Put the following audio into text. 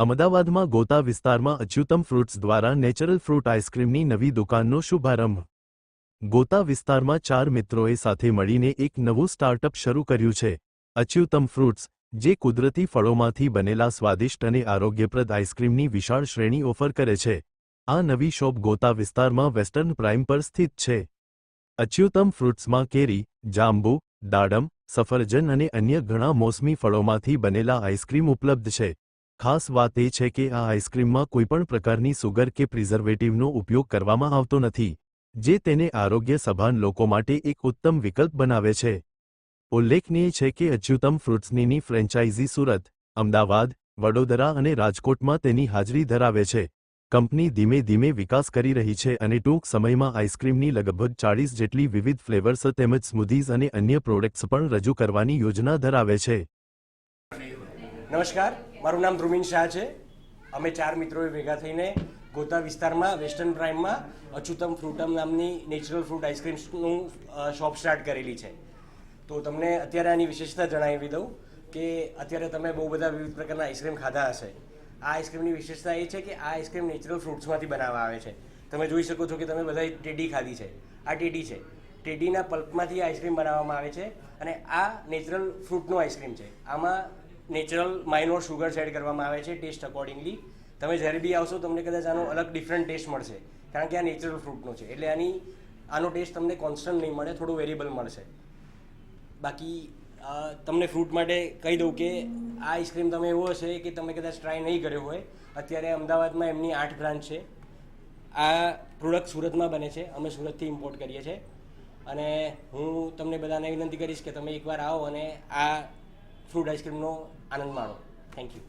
અમદાવાદમાં ગોતા વિસ્તારમાં અચ્યુતમ ફ્રૂટ્સ દ્વારા નેચરલ ફ્રૂટ આઈસ્ક્રીમની નવી દુકાનનો શુભારંભ. ગોતા વિસ્તારમાં ચાર મિત્રોએ સાથે મળીને એક નવું સ્ટાર્ટઅપ શરૂ કર્યું છે. અચ્યુતમ ફ્રૂટ્સ, જે કુદરતી ફળોમાંથી બનેલા સ્વાદિષ્ટ અને આરોગ્યપ્રદ આઈસ્ક્રીમની વિશાળ શ્રેણી ઓફર કરે છે. આ નવી શોપ ગોતા વિસ્તારમાં વેસ્ટર્ન પ્રાઇમ પર સ્થિત છે. અચ્યુતમ ફ્રૂટ્સમાં કેરી, જાંબુ, દાડમ, સફરજન અને અન્ય ઘણા મોસમી ફળોમાંથી બનેલા આઈસ્ક્રીમ ઉપલબ્ધ છે. ખાસ વાત એ છે કે આ આઈસ્ક્રીમમાં કોઈપણ પ્રકારની સુગર કે પ્રિઝર્વેટિવનો ઉપયોગ કરવામાં આવતો નથી, જે તેને આરોગ્ય સભાન લોકો માટે એક ઉત્તમ વિકલ્પ બનાવે છે. ઉલ્લેખનીય છે કે અચ્યુતમ ફ્રૂટ્સનીની ફ્રેન્ચાઇઝી સુરત, અમદાવાદ, વડોદરા અને રાજકોટમાં તેની હાજરી ધરાવે છે. કંપની ધીમે ધીમે વિકાસ કરી રહી છે અને ટૂંક સમયમાં આઈસ્ક્રીમની લગભગ ચાળીસ જેટલી વિવિધ ફ્લેવર્સ તેમજ સ્મૂધીઝ અને અન્ય પ્રોડક્ટ્સ પણ રજૂ કરવાની યોજના ધરાવે છે. નમસ્કાર. મારું નામ ધ્રુમિન શાહ છે. અમે ચાર મિત્રોએ ભેગા થઈને ગોતા વિસ્તારમાં, વેસ્ટર્ન પ્રાઇમમાં અચ્યુતમ ફ્રૂટમ નામની નેચરલ ફ્રૂટ આઈસ્ક્રીમ્સનું શોપ સ્ટાર્ટ કરેલી છે. તો તમને અત્યારે આની વિશેષતા જણાવી દઉં કે અત્યારે તમે બહુ બધા વિવિધ પ્રકારના આઈસ્ક્રીમ ખાધા હશે. આ આઈસ્ક્રીમની વિશેષતા એ છે કે આ આઈસ્ક્રીમ નેચરલ ફ્રૂટ્સમાંથી બનાવવા આવે છે. તમે જોઈ શકો છો કે તમે બધા ટેડી ખાધી છે. આ ટેડી છે. ટેડીના પલ્પમાંથી આઈસ્ક્રીમ બનાવવામાં આવે છે અને આ નેચરલ ફ્રૂટનો આઈસ્ક્રીમ છે. આમાં નેચરલ માઇનોર શુગર એડ કરવામાં આવે છે ટેસ્ટ અકોર્ડિંગલી તમે જ્યારે બી આવશો, તમને કદાચ આનો અલગ ડિફરન્ટ ટેસ્ટ મળશે. કારણ કે આ નેચરલ ફ્રૂટનો છે. એટલે આની, આનો ટેસ્ટ તમને કોન્સ્ટન્ટ નહીં મળે, થોડું વેરિયેબલ મળશે. બાકી તમને ફ્રૂટ માટે કહી દઉં કે, આ આઈસ્ક્રીમ તમે એવો હશે કે તમે કદાચ ટ્રાય નહીં કર્યો હોય. અત્યારે અમદાવાદમાં એમની આઠ બ્રાન્ચ છે. આ પ્રોડક્ટ સુરતમાં બને છે. અમે સુરતથી ઇમ્પોર્ટ કરીએ છીએ. અને હું તમને બધાને વિનંતી કરીશ કે તમે એકવાર આવો અને આ ફ્રૂટ આઈસ્ક્રીમનો આનંદ માણો. Thank you